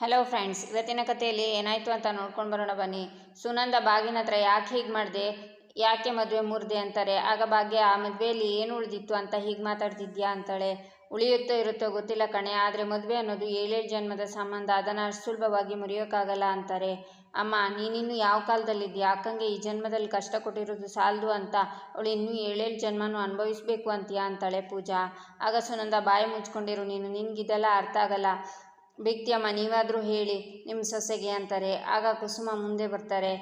Hello friends ಇವತ್ತಿನ ಕಥೆಯಲ್ಲಿ ಏನಾಯಿತು ಅಂತ ನೋಡ್ಕೊಂಡು ಬರೋಣ ಬನ್ನಿ. ಸುನಂದ ಬಾಗಿನ ಹತ್ರ ಯಾಕೆ ಹೀಗೆ ಮಾಡಿದೆ? ಯಾಕೆ ಮದುವೆ ಮುರಿದೆ ಅಂತಾರೆ? ಆಗ ಭಾಗ್ಯ, ಆ ಮದುವೆಯಲ್ಲಿ ಏನು ಉಳಿದಿತ್ತು ಅಂತ ಹೀಗೆ ಮಾತಾಡ್ತಿದ್ಯಾ ಅಂತಾಳೆ. ಉಳಿಯುತ್ತೋ ಇರುತ್ತೋ ಗೊತ್ತಿಲ್ಲ ಕಣೆ, ಆದರೆ ಮದುವೆ ಅನ್ನೋದು ಏಳೇಳು ಜನ್ಮದ ಸಂಬಂಧ, ಅದನ್ನು ಅಷ್ಟು ಸುಲಭವಾಗಿ ಮುರಿಯೋಕ್ಕಾಗಲ್ಲ ಅಂತಾರೆ. ಅಮ್ಮ, ನೀನಿನ್ನು ಯಾವ ಕಾಲದಲ್ಲಿದ್ಯಾ? ಅಕ್ಕಂಗೆ ಈ ಜನ್ಮದಲ್ಲಿ ಕಷ್ಟ ಕೊಟ್ಟಿರೋದು ಸಾಲದು ಅಂತ, ಅವಳು ಇನ್ನೂ ಏಳೇಳು ಜನ್ಮನೂ ಅನುಭವಿಸಬೇಕು ಅಂತೀಯಾ? ಅಂತಾಳೆ ಪೂಜಾ. ಆಗ ಸುನಂದ ಬಾಯಿ ಮುಚ್ಕೊಂಡಿರು, ನೀನು ನಿನ್ಗಿದೆಲ್ಲ ಅರ್ಥ ಆಗಲ್ಲ. ಬಿಗ್ತಿಯಮ್ಮ ನೀವಾದರೂ ಹೇಳಿ ನಿಮ್ಮ ಸೊಸೆಗೆ ಅಂತಾರೆ. ಆಗ ಕುಸುಮ ಮುಂದೆ ಬರ್ತಾರೆ,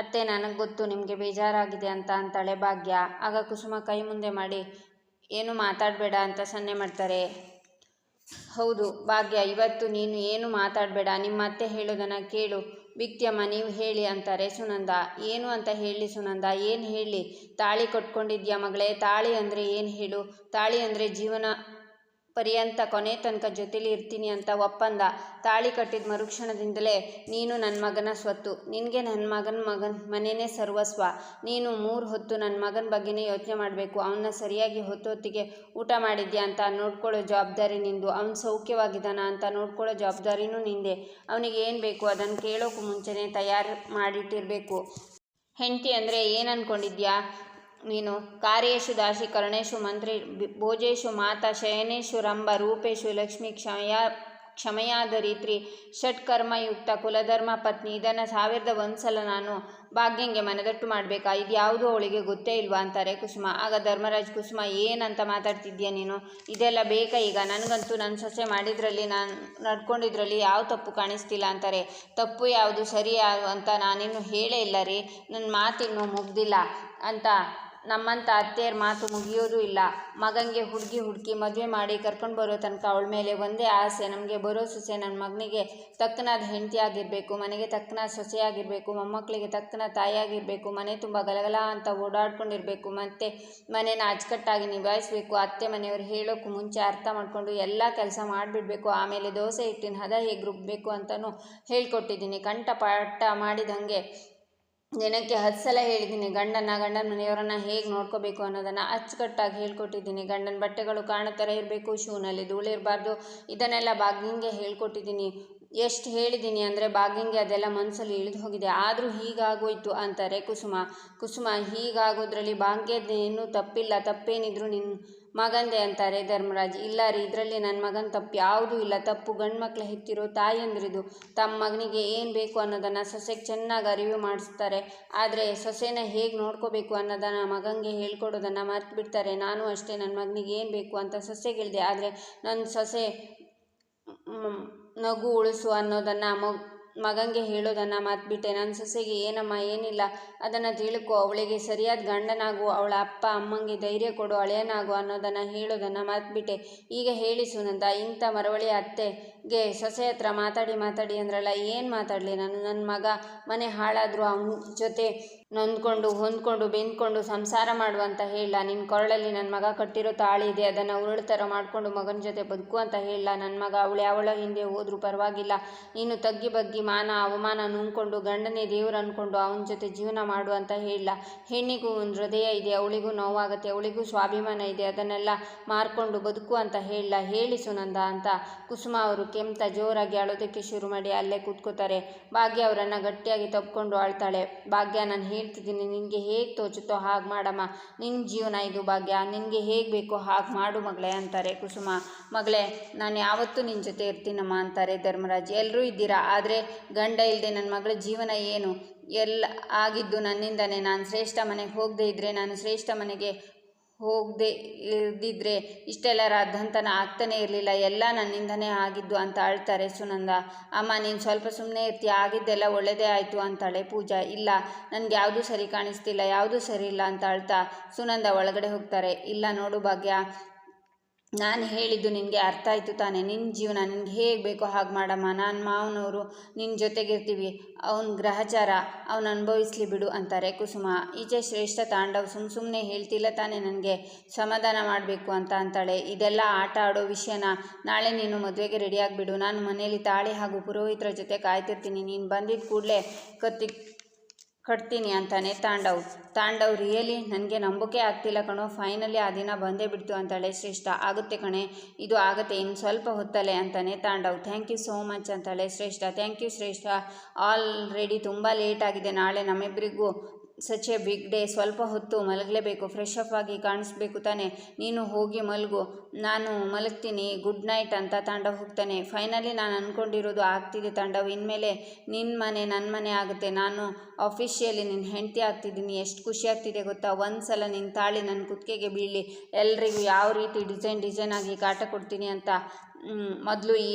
ಅತ್ತೆ, ನನಗೆ ಗೊತ್ತು, ನಿಮಗೆ ಬೇಜಾರಾಗಿದೆ ಅಂತ ಅಂತಾಳೆ ಭಾಗ್ಯ. ಆಗ ಕುಸುಮ ಕೈ ಮುಂದೆ ಮಾಡಿ, ಏನು ಮಾತಾಡಬೇಡ ಅಂತ ಸನ್ನೆ ಮಾಡ್ತಾರೆ. ಹೌದು, ಭಾಗ್ಯ, ಇವತ್ತು ನೀನು ಏನು ಮಾತಾಡಬೇಡ, ನಿಮ್ಮ ಅತ್ತೆ ಹೇಳೋದನ್ನು ಕೇಳು. ಬಿಕ್ತಿಯಮ್ಮ ನೀವು ಹೇಳಿ ಅಂತಾರೆ ಸುನಂದ. ಏನು ಅಂತ ಹೇಳಿ ಸುನಂದ, ಏನು ಹೇಳಿ? ತಾಳಿ ಕೊಟ್ಕೊಂಡಿದ್ಯಾ ಮಗಳೇ? ತಾಳಿ ಅಂದರೆ ಏನು ಹೇಳು? ತಾಳಿ ಅಂದರೆ ಜೀವನ ಪರ್ಯಂತ ಕೊನೆ ತನಕ ಜೊತೇಲಿ ಇರ್ತೀನಿ ಅಂತ ಒಪ್ಪಂದ. ತಾಳಿ ಕಟ್ಟಿದ ಮರುಕ್ಷಣದಿಂದಲೇ ನೀನು ನನ್ನ ಮಗನ ಸ್ವತ್ತು. ನಿನಗೆ ನನ್ನ ಮಗನ ಮಗನ ಮನೆಯೇ ಸರ್ವಸ್ವ. ನೀನು ಮೂರು ಹೊತ್ತು ನನ್ನ ಮಗನ ಬಗ್ಗೆನೇ ಯೋಚನೆ ಮಾಡಬೇಕು. ಅವನ್ನ ಸರಿಯಾಗಿ ಹೊತ್ತು ಹೊತ್ತಿಗೆ ಊಟ ಮಾಡಿದ್ಯಾ ಅಂತ ನೋಡ್ಕೊಳ್ಳೋ ಜವಾಬ್ದಾರಿ ನಿಂದು. ಅವನು ಸೌಖ್ಯವಾಗಿದ್ದಾನ ಅಂತ ನೋಡ್ಕೊಳ್ಳೋ ಜವಾಬ್ದಾರಿನೂ ನಿಂದೆ. ಅವನಿಗೆ ಏನು ಬೇಕು ಅದನ್ನು ಕೇಳೋಕ್ಕೂ ಮುಂಚೆನೇ ತಯಾರು ಮಾಡಿಟ್ಟಿರಬೇಕು. ಹೆಂಡತಿ ಅಂದರೆ ಏನು ಅಂದ್ಕೊಂಡಿದ್ಯಾ ನೀನು ಕಾರ್ಯೇಶು ದಾಸಿ ಕರ್ಣೇಶು ಮಂತ್ರಿ ಭೋಜೇಶು ಮಾತಾ ಶಯನೇಶು ರಂಭ ರೂಪೇಶು ಲಕ್ಷ್ಮಿ ಕ್ಷಮಯ ರೀತಿ ಷಟ್ಕರ್ಮಯುಕ್ತ ಕುಲಧರ್ಮ ಪತ್ನಿ ಇದನ್ನು ಸಾವಿರದ ಒಂದು ಸಲ ನಾನು ಭಾಗ್ಯಂಗೆ ಮನದಟ್ಟು ಮಾಡಬೇಕಾ? ಇದು ಯಾವುದೋ ಅವಳಿಗೆ ಗೊತ್ತೇ ಇಲ್ವಾ ಅಂತಾರೆ ಕುಸುಮ. ಆಗ ಧರ್ಮರಾಜ್ ಕುಸುಮ, ಏನಂತ ಮಾತಾಡ್ತಿದ್ಯಾ ನೀನು? ಇದೆಲ್ಲ ಬೇಕಾ ಈಗ. ನನಗಂತೂ ನನ್ನ ಸೊಸೆ ಮಾಡಿದ್ರಲ್ಲಿ ನಾನು ನಡ್ಕೊಂಡಿದ್ರಲ್ಲಿ ಯಾವ ತಪ್ಪು ಕಾಣಿಸ್ತಿಲ್ಲ ಅಂತಾರೆ. ತಪ್ಪು ಯಾವುದು ಸರಿ ಅಂತ ನಾನಿನ್ನೂ ಹೇಳೇ ಇಲ್ಲ ರೀ. ನನ್ನ ಮಾತಿನ್ನೂ ಮುಗ್ದಿಲ್ಲ ಅಂತ ನಮ್ಮಂಥ ಅತ್ತೆಯರ ಮಾತು ಮುಗಿಯೋದು ಇಲ್ಲ. ಮಗನಿಗೆ ಹುಡುಗಿ ಹುಡುಕಿ ಮದುವೆ ಮಾಡಿ ಕರ್ಕೊಂಡು ಬರೋ ತನಕ ಅವಳ ಮೇಲೆ ಒಂದೇ ಆಸೆ. ನಮಗೆ ಬರೋ ಸೊಸೆ ನನ್ನ ಮಗನಿಗೆ ತಕ್ಕನಾದ ಹೆಂಡತಿಯಾಗಿರಬೇಕು ಮನೆಗೆ ತಕ್ಕನಾದ ಸೊಸೆಯಾಗಿರಬೇಕು ಮೊಮ್ಮಕ್ಕಳಿಗೆ ತಕ್ಕನ ತಾಯಿಯಾಗಿರಬೇಕು ಮನೆ ತುಂಬ ಗಲಗಲ ಅಂತ ಓಡಾಡ್ಕೊಂಡಿರಬೇಕು, ಮತ್ತು ಮನೇನ ಅಚ್ಚುಕಟ್ಟಾಗಿ ನಿಭಾಯಿಸಬೇಕು. ಅತ್ತೆ ಮನೆಯವರು ಹೇಳೋಕ್ಕೂ ಮುಂಚೆ ಅರ್ಥ ಮಾಡಿಕೊಂಡು ಎಲ್ಲ ಕೆಲಸ ಮಾಡಿಬಿಡಬೇಕು. ಆಮೇಲೆ ದೋಸೆ ಹಿಟ್ಟಿನ ಹದ ಹೇಗೆ ರುಬ್ಬಬೇಕು ಅಂತಲೂ ಹೇಳ್ಕೊಟ್ಟಿದ್ದೀನಿ. ಕಂಠಪಾಠ ಮಾಡಿದಂಗೆ ದಿನಕ್ಕೆ ಹತ್ತು ಸಲ ಹೇಳಿದ್ದೀನಿ ಗಂಡನ ಗಂಡನ ಮನೆಯವರನ್ನು ಹೇಗೆ ನೋಡ್ಕೋಬೇಕು ಅನ್ನೋದನ್ನು ಅಚ್ಚುಕಟ್ಟಾಗಿ ಹೇಳ್ಕೊಟ್ಟಿದ್ದೀನಿ. ಗಂಡನ ಬಟ್ಟೆಗಳು ಕಾಣೋ ಥರ ಇರಬೇಕು, ಶೂನಲ್ಲಿ ಧೂಳಿರಬಾರ್ದು ಇದನ್ನೆಲ್ಲ ಬಾಗಿಂಗೆ ಹೇಳ್ಕೊಟ್ಟಿದ್ದೀನಿ. ಎಷ್ಟು ಹೇಳಿದ್ದೀನಿ ಅಂದರೆ ಬಾಗಿಂಗೆ ಅದೆಲ್ಲ ಮನಸ್ಸಲ್ಲಿ ಇಳಿದು ಹೋಗಿದೆ. ಆದರೂ ಹೀಗಾಗೋಯ್ತು ಅಂತಾರೆ ಕುಸುಮ. ಕುಸುಮ, ಹೀಗಾಗೋದ್ರಲ್ಲಿ ಭಾಗ್ಯದೇನೂ ತಪ್ಪಿಲ್ಲ, ತಪ್ಪೇನಿದ್ರು ನಿನ್ನ ಮಗಂದೆ ಅಂತಾರೆ ಧರ್ಮರಾಜ್. ಇಲ್ಲ ರೀ ಇದರಲ್ಲಿ ನನ್ನ ಮಗನ ತಪ್ಪು ಯಾವುದೂ ಇಲ್ಲ. ತಪ್ಪು ಗಂಡು ಮಕ್ಕಳು ಹೆತ್ತಿರೋ ತಾಯಂದ್ರಿದು ತಮ್ಮ ಮಗನಿಗೆ ಏನು ಬೇಕು ಅನ್ನೋದನ್ನು ಸೊಸೆಗೆ ಚೆನ್ನಾಗಿ ಅರಿವು ಮಾಡಿಸ್ತಾರೆ. ಆದರೆ ಸೊಸೆನ ಹೇಗೆ ನೋಡ್ಕೋಬೇಕು ಅನ್ನೋದನ್ನು ಮಗನಿಗೆ ಹೇಳ್ಕೊಡೋದನ್ನು ಮರ್ತು ಬಿಡ್ತಾರೆ ನಾನು ಅಷ್ಟೇ ನನ್ನ ಮಗನಿಗೆ ಏನು ಬೇಕು ಅಂತ ಸೊಸೆಗೆ ಆದರೆ ನನ್ನ ಸೊಸೆ ನಗು ಉಳಿಸು ಅನ್ನೋದನ್ನು ಮಗ್ ಮಗನಿಗೆ ಹೇಳೋದನ್ನು ಮರ್ತ್ಬಿಟ್ಟೆ. ನನ್ನ ಸೊಸೆಗೆ, ಏನಮ್ಮ, ಏನಿಲ್ಲ. ಅದನ್ನು ತಿಳ್ಕೊ. ಅವಳಿಗೆ ಸರಿಯಾದ ಗಂಡನಾಗು. ಅವಳ ಅಪ್ಪ ಅಮ್ಮಂಗೆ ಧೈರ್ಯ ಕೊಡು. ಅಳೆಯನಾಗು ಅನ್ನೋದನ್ನು ಹೇಳೋದನ್ನು ಮತ್ಬಿಟ್ಟೆ ಈಗ ಹೇಳಿ ಸುನಂದ, ಇಂಥ ಮರವಳಿ ಅತ್ತೆಗೆ ಸೊಸೆ ಹತ್ರ ಮಾತಾಡಿ ಮಾತಾಡಿ ಅಂದ್ರಲ್ಲ, ಏನು ಮಾತಾಡಲಿ? ನಾನು ನನ್ನ ಮಗ ಮನೆ ಹಾಳಾದರೂ, ಅವನ ಜೊತೆ ನೊಂದ್ಕೊಂಡು, ಹೊಂದ್ಕೊಂಡು, ಬೆಂದ್ಕೊಂಡು ಸಂಸಾರ ಮಾಡು ಅಂತ ಹೇಳಲ್ಲ ನಿನ್ನ ಕೊರಳಲ್ಲಿ ನನ್ನ ಮಗ ಕಟ್ಟಿರೋ ತಾಳಿ ಇದೆ, ಅದನ್ನು ಉರುಳು ಥರ ಮಾಡಿಕೊಂಡು ಮಗನ ಜೊತೆ ಬದುಕು ಅಂತ ಹೇಳ ನನ್ನ ಮಗ ಅವಳು ಯಾವಳ ಹಿಂದೆ ಹೋದರೂ ಪರವಾಗಿಲ್ಲ, ನೀನು ತಗ್ಗಿ ಬಗ್ಗಿ ಮಾನ, ಅವಮಾನ ನುಂಗ್ಕೊಂಡು ಗಂಡನೇ ದೇವ್ರು ಅಂದ್ಕೊಂಡು ಅವನ ಜೊತೆ ಜೀವನ ಮಾಡು ಅಂತ ಹೇಳ. ಹೆಣ್ಣಿಗೂ ಒಂದು ಹೃದಯ ಇದೆ, ಅವಳಿಗೂ ನೋವಾಗುತ್ತೆ, ಅವಳಿಗೂ ಸ್ವಾಭಿಮಾನ ಇದೆ, ಅದನ್ನೆಲ್ಲ ಮಾರ್ಕೊಂಡು ಬದುಕು ಅಂತ ಹೇಳ. ಹೇಳಿ ಸುನಂದ ಅಂತ ಕುಸುಮ ಅವರು ಕೆಮ್ತ ಜೋರಾಗಿ ಅಳೋದಕ್ಕೆ ಶುರು ಮಾಡಿ ಅಲ್ಲೇ ಕೂತ್ಕೋತಾರೆ. ಭಾಗ್ಯ ಅವರನ್ನು ಗಟ್ಟಿಯಾಗಿ ತಪ್ಪಿಕೊಂಡು ಆಳ್ತಾಳೆ. ಭಾಗ್ಯ, ನಾನು ಹೇಳ್ತಿದ್ದೀನಿ, ನಿನಗೆ ಹೇಗೆ ತೋಚುತ್ತೋ ಹಾಗೆ ಮಾಡಮ್ಮ. ನಿನ್ನ ಜೀವನ ಇದು ಭಾಗ್ಯ. ನಿನಗೆ ಹೇಗೆ ಬೇಕೋ ಹಾಗೆ ಮಾಡು ಮಗಳೇ ಅಂತಾರೆ ಕುಸುಮ. ಮಗಳೇ, ನಾನು ಯಾವತ್ತೂ ನಿನ್ನ ಜೊತೆ ಇರ್ತೀನಮ್ಮ ಅಂತಾರೆ ಧರ್ಮರಾಜ್. ಎಲ್ಲರೂ ಇದ್ದೀರಾ? ಆದರೆ ಗಂಡ ಇಲ್ಲದೆ ನನ್ನ ಮಗಳ ಜೀವನ ಏನು? ಎಲ್ಲ ಆಗಿದ್ದು ನನ್ನಿಂದನೇ. ನಾನು ಶ್ರೇಷ್ಠ ಮನೆಗೆ ಹೋಗದೇ ಇದ್ದರೆ ನಾನು ಶ್ರೇಷ್ಠ ಮನೆಗೆ ಹೋಗದೆ ಇದ್ದಿದ್ರೆ ಇಷ್ಟೆಲ್ಲ ರಾದ್ಧಾಂತನ ಆಗ್ತಾನೆ ಇರಲಿಲ್ಲ. ಎಲ್ಲ ನನ್ನಿಂದನೇ ಆಗಿದ್ದು ಅಂತ ಅಳ್ತಾರೆ ಸುನಂದ. ಅಮ್ಮ, ನೀನು ಸ್ವಲ್ಪ ಸುಮ್ಮನೆ ಇರ್ತೀಯ. ಆಗಿದ್ದೆಲ್ಲ ಒಳ್ಳೆಯದೇ ಆಯಿತು ಅಂತಾಳೆ ಪೂಜಾ. ಇಲ್ಲ, ನನಗೆ ಯಾವುದೂ ಸರಿ ಕಾಣಿಸ್ತಿಲ್ಲ, ಯಾವುದೂ ಸರಿ ಇಲ್ಲ ಅಂತ ಅಳ್ತಾ ಸುನಂದ ಒಳಗಡೆ ಹೋಗ್ತಾರೆ. ಇಲ್ಲ ನೋಡು ಭಾಗ್ಯ ನಾನು ಹೇಳಿದ್ದು ನಿನಗೆ ಅರ್ಥ ಆಯಿತು ತಾನೇ. ನಿನ್ನ ಜೀವನ ನಿನಗೆ ಹೇಗೆ ಬೇಕೋ ಹಾಗೆ ಮಾಡಮ್ಮ. ನಾನು ಮಾವನವರು ನಿನ್ನ ಜೊತೆಗಿರ್ತೀವಿ. ಅವನ ಗ್ರಹಚಾರ ಅವನು ಅನುಭವಿಸ್ಲಿ ಬಿಡು ಅಂತಾರೆ ಕುಸುಮ. ಈಚೆ ಶ್ರೇಷ್ಠ ತಾಂಡವ್ ಸುಮ್ಮ ಸುಮ್ಮನೆ ಹೇಳ್ತಿಲ್ಲ ತಾನೇ ನನಗೆ. ಸಮಾಧಾನ ಮಾಡಬೇಕು ಅಂತ ಅಂತಾಳೆ. ಇದೆಲ್ಲ ಆಟ ಆಡೋ ವಿಷಯನ? ನಾಳೆ ನೀನು ಮದುವೆಗೆ ರೆಡಿಯಾಗಿಬಿಡು ನಾನು ಮನೇಲಿ ತಾಳಿ ಹಾಗೂ ಪುರೋಹಿತರ ಜೊತೆ ಕಾಯ್ತಿರ್ತೀನಿ. ನೀನು ಬಂದಿದ್ದ ಕೂಡಲೇ ಕತ್ತಿ ಕಟ್ತೀನಿ ಅಂತಾನೆ ತಾಂಡವ್. ತಾಂಡವ್ ರಿಯಲಿ ನನಗೆ ನಂಬಿಕೆ ಆಗ್ತಿಲ್ಲ ಕಣೋ ಫೈನಲಿ ಆ ದಿನ ಬಂದೇ ಬಿಡ್ತು ಅಂತಾಳೆ ಶ್ರೇಷ್ಠ. ಆಗುತ್ತೆ ಕಣೆ, ಇದು ಆಗುತ್ತೆ, ಇನ್ನು ಸ್ವಲ್ಪ ಹೊತ್ತಲ್ಲೇ ಅಂತಾನೆ Tandav. Thank you so much ಅಂತಾಳೆ Shreshtha. Thank you Shreshtha. Already ತುಂಬ ಲೇಟ್ ಆಗಿದೆ. ನಾಳೆ ನಮ್ಮಿಬ್ಬರಿಗೂ ಸಚ್ ಎ ಬಿಗ್ ಡೇ ಸ್ವಲ್ಪ ಹೊತ್ತು ಮಲಗಲೇಬೇಕು ಫ್ರೆಶ್ ಅಪ್ ಆಗಿ ಕಾಣಿಸ್ಬೇಕು ತಾನೆ. ನೀನು ಹೋಗಿ ಮಲಗು, ನಾನು ಮಲಗ್ತೀನಿ ಗುಡ್ ನೈಟ್ ಅಂತ ತಾಂಡವ್ ಹೋಗ್ತಾನೆ. ಫೈನಲಿ ನಾನು ಅಂದ್ಕೊಂಡಿರೋದು ಆಗ್ತಿದೆ ತಾಂಡವ್ ಇನ್ಮೇಲೆ ನಿನ್ನ ಮನೆ ನನ್ನ ಮನೆ ಆಗುತ್ತೆ. ನಾನು ಆಫೀಷಿಯಲಿ ನಿನ್ನ ಹೆಂಡತಿ ಆಗ್ತಿದ್ದೀನಿ. ಎಷ್ಟು ಖುಷಿ ಆಗ್ತಿದೆ ಗೊತ್ತಾ? ಒಂದು ಸಲ ನಿನ್ನ ತಾಳಿ ನನ್ನ ಕುತ್ತಿಗೆಗೆ ಬೀಳಲಿ ಎಲ್ರಿಗೂ ಯಾವ ರೀತಿ ಡಿಸೈನ್ ಡಿಸೈನ್ ಆಗಿ ಕಾಟ ಕೊಡ್ತೀನಿ ಅಂತ ಮೊದಲು ಈ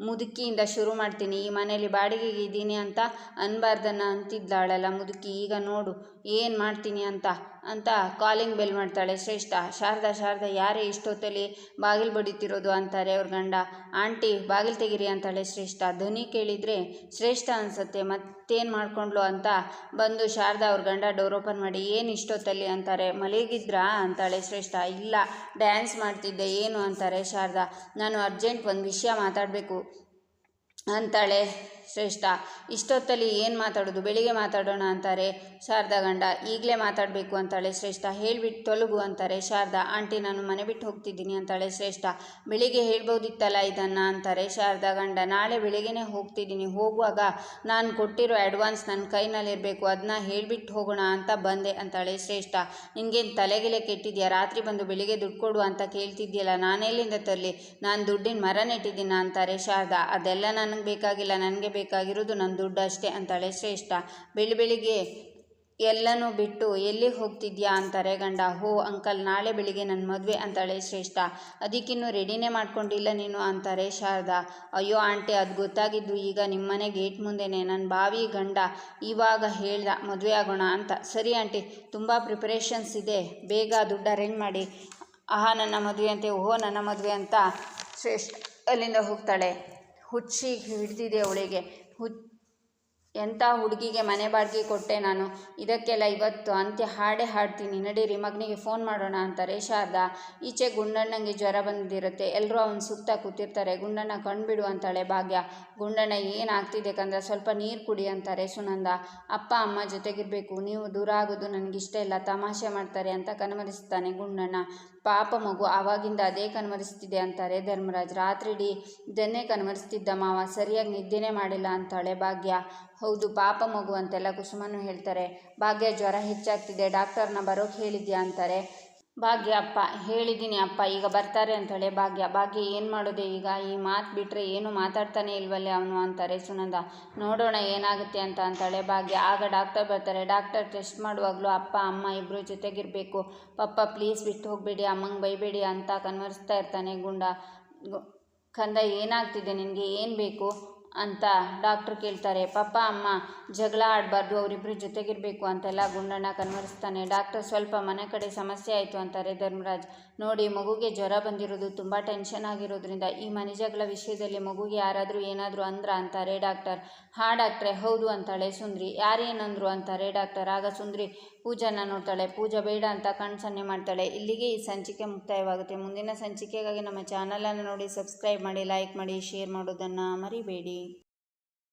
ಮುದುಕಿಯಿಂದ ಶುರು ಮಾಡ್ತೀನಿ. ಈ ಮನೇಲಿ ಬಾಡಿಗೆಗೆ ಇದ್ದೀನಿ ಅಂತ ಅನ್ಬಾರ್ದನ್ನ ಅಂತಿದ್ದಾಳಲ್ಲ ಮುದುಕಿ ಈಗ ನೋಡು. ಏನು ಮಾಡ್ತೀನಿ ಅಂತ ಅಂತ ಕಾಲಿಂಗ್ ಬೆಲ್ ಮಾಡ್ತಾಳೆ. ಶ್ರೇಷ್ಠ, ಶಾರದಾ ಶಾರದಾ, ಯಾರೇ ಇಷ್ಟೊತ್ತಲ್ಲಿ ಬಾಗಿಲು ಬಡಿತಿರೋದು ಅಂತಾರೆ ಅವ್ರ ಗಂಡ. ಆಂಟಿ, ಬಾಗಿಲು ತೆಗಿರಿ ಅಂತಾಳೆ ಶ್ರೇಷ್ಠ. ಧ್ವನಿ ಕೇಳಿದರೆ ಶ್ರೇಷ್ಠ ಅನಿಸುತ್ತೆ, ಮತ್ತೇನು ಮಾಡ್ಕೊಂಡ್ಲು ಅಂತ ಬಂದು ಶಾರದಾ ಅವ್ರ ಗಂಡ ಡೋರ್ ಓಪನ್ ಮಾಡಿ, ಏನು ಇಷ್ಟೊತ್ತಲ್ಲಿ ಅಂತಾರೆ. ಮಲಗಿದ್ರಾ ಅಂತಾಳೆ ಶ್ರೇಷ್ಠ. ಇಲ್ಲ ಡ್ಯಾನ್ಸ್ ಮಾಡ್ತಿದ್ದೆ, ಏನು? ಅಂತಾರೆ ಶಾರದಾ. ನಾನು ಅರ್ಜೆಂಟ್ ಒಂದು ವಿಷಯ ಮಾತಾಡಬೇಕು ಅಂತಾಳೆ ಶ್ರೇಷ್ಠ. ಇಷ್ಟೊತ್ತಲ್ಲಿ ಏನು ಮಾತಾಡೋದು? ಬೆಳಿಗ್ಗೆ ಮಾತಾಡೋಣ ಅಂತಾರೆ. ಶಾರದಾ ಗಂಡ, ಈಗಲೇ ಮಾತಾಡಬೇಕು ಅಂತಾಳೆ ಶ್ರೇಷ್ಠ. ಹೇಳಿಬಿಟ್ಟು ತೊಲಗು ಅಂತಾರೆ. ಶಾರದಾ, ಆಂಟಿ ನಾನು ಮನೆ ಬಿಟ್ಟು ಹೋಗ್ತಿದ್ದೀನಿ ಅಂತಾಳೆ ಶ್ರೇಷ್ಠ. ಬೆಳಿಗ್ಗೆ ಹೇಳ್ಬೋದಿತ್ತಲ್ಲ ಇದನ್ನು ಅಂತಾರೆ ಶಾರದಾ ಗಂಡ. ನಾಳೆ ಬೆಳಿಗ್ಗೆನೇ ಹೋಗ್ತಿದ್ದೀನಿ. ಹೋಗುವಾಗ ನಾನು ಕೊಟ್ಟಿರೋ ಅಡ್ವಾನ್ಸ್ ನನ್ನ ಕೈನಲ್ಲಿರಬೇಕು. ಅದನ್ನ ಹೇಳಿಬಿಟ್ಟು ಹೋಗೋಣ ಅಂತ ಬಂದೆ ಅಂತಾಳೆ ಶ್ರೇಷ್ಠ. ನಿನಗೇನು ತಲೆಗೆಲೆ ಕೆಟ್ಟಿದ್ಯಾ? ರಾತ್ರಿ ಬಂದು ಬೆಳಿಗ್ಗೆ ದುಡ್ಡು ಕೊಡು ಅಂತ ಕೇಳ್ತಿದ್ಯಲ್ಲ? ನಾನೆಲ್ಲಿಂದ ತರಲಿ? ನಾನು ದುಡ್ಡಿನ ಮರ ನೆಟ್ಟಿದ್ದೀನಿ ಅಂತಾರೆ ಶಾರದಾ. ಅದೆಲ್ಲ ನನಗೆ ಬೇಕಾಗಿಲ್ಲ. ನನಗೆ ಬೇಕಾಗಿರೋದು ನನ್ನ ದುಡ್ಡು ಅಷ್ಟೇ ಅಂತಾಳೆ ಶ್ರೇಷ್ಠ. ಬೆಳಿ ಬೆಳಿಗ್ಗೆ ಎಲ್ಲನೂ ಬಿಟ್ಟು ಎಲ್ಲಿ ಹೋಗ್ತಿದ್ಯಾ ಅಂತಾರೆ ಗಂಡ ಹೋ ಅಂಕಲ್, ನಾಳೆ ಬೆಳಿಗ್ಗೆ ನನ್ನ ಮದುವೆ ಅಂತಾಳೆ ಶ್ರೇಷ್ಠ. ಅದಕ್ಕಿನ್ನೂ ರೆಡಿನೇ ಮಾಡ್ಕೊಂಡಿಲ್ಲ ನೀನು ಅಂತಾರೆ ಶಾರದಾ. ಅಯ್ಯೋ ಆಂಟಿ, ಅದು ಗೊತ್ತಾಗಿದ್ದು ಈಗ ನಿಮ್ಮನೆ ಗೇಟ್ ಮುಂದೆನೆ. ನನ್ನ ಬಾವಿ ಗಂಡ ಇವಾಗ ಹೇಳ್ದ ಮದುವೆ ಆಗೋಣ ಅಂತ. ಸರಿ ಆಂಟಿ, ತುಂಬ ಪ್ರಿಪರೇಷನ್ಸ್ ಇದೆ. ಬೇಗ ದುಡ್ಡು ಅರೇಂಜ್ ಮಾಡಿ. ಆಹಾ, ನನ್ನ ಮದುವೆ ಅಂತೆ ಓಹೋ, ನನ್ನ ಮದುವೆ ಅಂತ ಶ್ರೇಷ್ಠ ಅಲ್ಲಿಂದ ಹೋಗ್ತಾಳೆ. ಹುಚ್ಚಿ ಹಿಡಿದಿದೆ ಅವಳಿಗೆ. ಹುಚ್ ಎಂಥ ಹುಡುಗಿಗೆ ಮನೆ ಬಾಡಿಗೆ ಕೊಟ್ಟೆ ನಾನು? ಇದಕ್ಕೆಲ್ಲ ಇವತ್ತು ಅಂತ್ಯ ಹಾಡೇ ಹಾಡ್ತೀನಿ. ನಡೀರಿ ಮಗನಿಗೆ ಫೋನ್ ಮಾಡೋಣ ಅಂತಾರೆ ಶಾರದಾ ಈಚೆ ಗುಂಡಣ್ಣಂಗೆ ಜ್ವರ ಬಂದಿರುತ್ತೆ. ಎಲ್ಲರೂ ಅವನ ಸುತ್ತ ಕೂತಿರ್ತಾರೆ. ಗುಂಡಣ್ಣ ಕಣ್ಬಿಡು ಅಂತಾಳೆ ಭಾಗ್ಯ. ಗುಂಡಣ್ಣ ಏನಾಗ್ತಿದೆ ಕಂದ್ರೆ? ಸ್ವಲ್ಪ ನೀರು ಕುಡಿ ಅಂತಾರೆ ಸುನಂದ. ಅಪ್ಪ, ಅಮ್ಮ ಜೊತೆಗಿರಬೇಕು. ನೀವು ದೂರ ಆಗೋದು ನನಗಿಷ್ಟ ಇಲ್ಲ. ತಮಾಷೆ ಮಾಡ್ತಾರೆ ಅಂತ ಕನವರಿಸ್ತಾನೆ ಗುಂಡಣ್ಣ. ಪಾಪ ಮಗು ಆವಾಗಿಂದ ಅದೇ ಕನ್ಮರಿಸ್ತಿದೆ ಅಂತಾರೆ ಧರ್ಮರಾಜ್. ರಾತ್ರಿ ಇಡೀ ಇದನ್ನೇ ಕನ್ಮರಿಸ್ತಿದ್ದ ಮಾವ, ಸರಿಯಾಗಿ ನಿದ್ದೆನೇ ಮಾಡಿಲ್ಲ ಅಂತಾಳೆ ಭಾಗ್ಯ. ಹೌದು, ಪಾಪ ಮಗು ಅಂತೆಲ್ಲ ಕುಸುಮನು ಹೇಳ್ತಾರೆ. ಭಾಗ್ಯ, ಜ್ವರ ಹೆಚ್ಚಾಗ್ತಿದೆ, ಡಾಕ್ಟರ್ನ ಬರೋಕೆ ಹೇಳಿದ್ಯಾ ಅಂತಾರೆ. ಭಾಗ್ಯ ಅಪ್ಪ ಹೇಳಿದ್ದೀನಿ ಅಪ್ಪ, ಈಗ ಬರ್ತಾರೆ ಅಂತಾಳೆ ಭಾಗ್ಯ ಭಾಗ್ಯ, ಏನು ಮಾಡೋದೆ ಈಗ? ಈ ಮಾತು ಬಿಟ್ಟರೆ ಏನು ಮಾತಾಡ್ತಾನೆ ಇಲ್ವಲ್ಲೇ ಅವನು ಅಂತಾರೆ ಸುನಂದ. ನೋಡೋಣ ಏನಾಗುತ್ತೆ ಅಂತ ಅಂತಾಳೆ. ಭಾಗ್ಯ, ಆಗ ಡಾಕ್ಟರ್ ಬರ್ತಾರೆ. ಡಾಕ್ಟರ್ ಟೆಸ್ಟ್ ಮಾಡುವಾಗಲೂ ಅಪ್ಪ, ಅಮ್ಮ ಇಬ್ಬರು ಜೊತೆಗಿರಬೇಕು. ಪಪ್ಪ ಪ್ಲೀಸ್ ಬಿಟ್ಟು ಹೋಗಬೇಡಿ, ಅಮ್ಮಂಗೆ ಬೈಬೇಡಿ ಅಂತ ಕನ್ವರ್ಸ್ತಾ ಇರ್ತಾನೆ ಗುಂಡ. ಕಂದ, ಏನಾಗ್ತಿದೆ ನಿನಗೆ? ಏನು ಬೇಕು? ಅಂತ ಡಾಕ್ಟ್ರು ಕೇಳ್ತಾರೆ. ಪಪ್ಪ ಅಮ್ಮ, ಜಗಳ ಆಡಬಾರ್ದು ಅವರಿಬ್ಬರು ಜೊತೆಗಿರಬೇಕು ಅಂತೆಲ್ಲ ಗುಂಡಣ್ಣ ಕನ್ವರಿಸ್ತಾನೆ ಡಾಕ್ಟರ್, ಸ್ವಲ್ಪ ಮನೆ ಕಡೆ ಸಮಸ್ಯೆ ಆಯಿತು ಅಂತಾರೆ ಧರ್ಮರಾಜ್. ನೋಡಿ, ಮಗುಗೆ ಜ್ವರ ಬಂದಿರೋದು ತುಂಬ ಟೆನ್ಷನ್ ಆಗಿರೋದ್ರಿಂದ, ಈ ಮನೆ ಜಗಳ ವಿಷಯದಲ್ಲಿ ಮಗುಗೆ ಯಾರಾದರೂ ಏನಾದರೂ ಅಂದ್ರ ಅಂತಾರೆ ಡಾಕ್ಟರ್. ಹಾ ಡಾಕ್ಟ್ರೆ, ಹೌದು ಅಂತಾಳೆ ಸುಂದ್ರಿ. ಯಾರೇನಂದ್ರು? ಅಂತಾರೆ ಡಾಕ್ಟರ್. ಆಗ ಸುಂದ್ರಿ ಪೂಜಾನ ನೋಡ್ತಾಳೆ. ಪೂಜಾ ಬೇಡ ಅಂತ ಕಣ್ಣು ಸನ್ನೆ ಮಾಡ್ತಾಳೆ. ಇಲ್ಲಿಗೆ ಈ ಸಂಚಿಕೆ ಮುಕ್ತಾಯವಾಗುತ್ತೆ. ಮುಂದಿನ ಸಂಚಿಕೆಗಾಗಿ ನಮ್ಮ ಚಾನಲನ್ನು ನೋಡಿ, ಸಬ್ಸ್ಕ್ರೈಬ್ ಮಾಡಿ, ಲೈಕ್ ಮಾಡಿ, ಶೇರ್ ಮಾಡೋದನ್ನು ಮರಿಬೇಡಿ.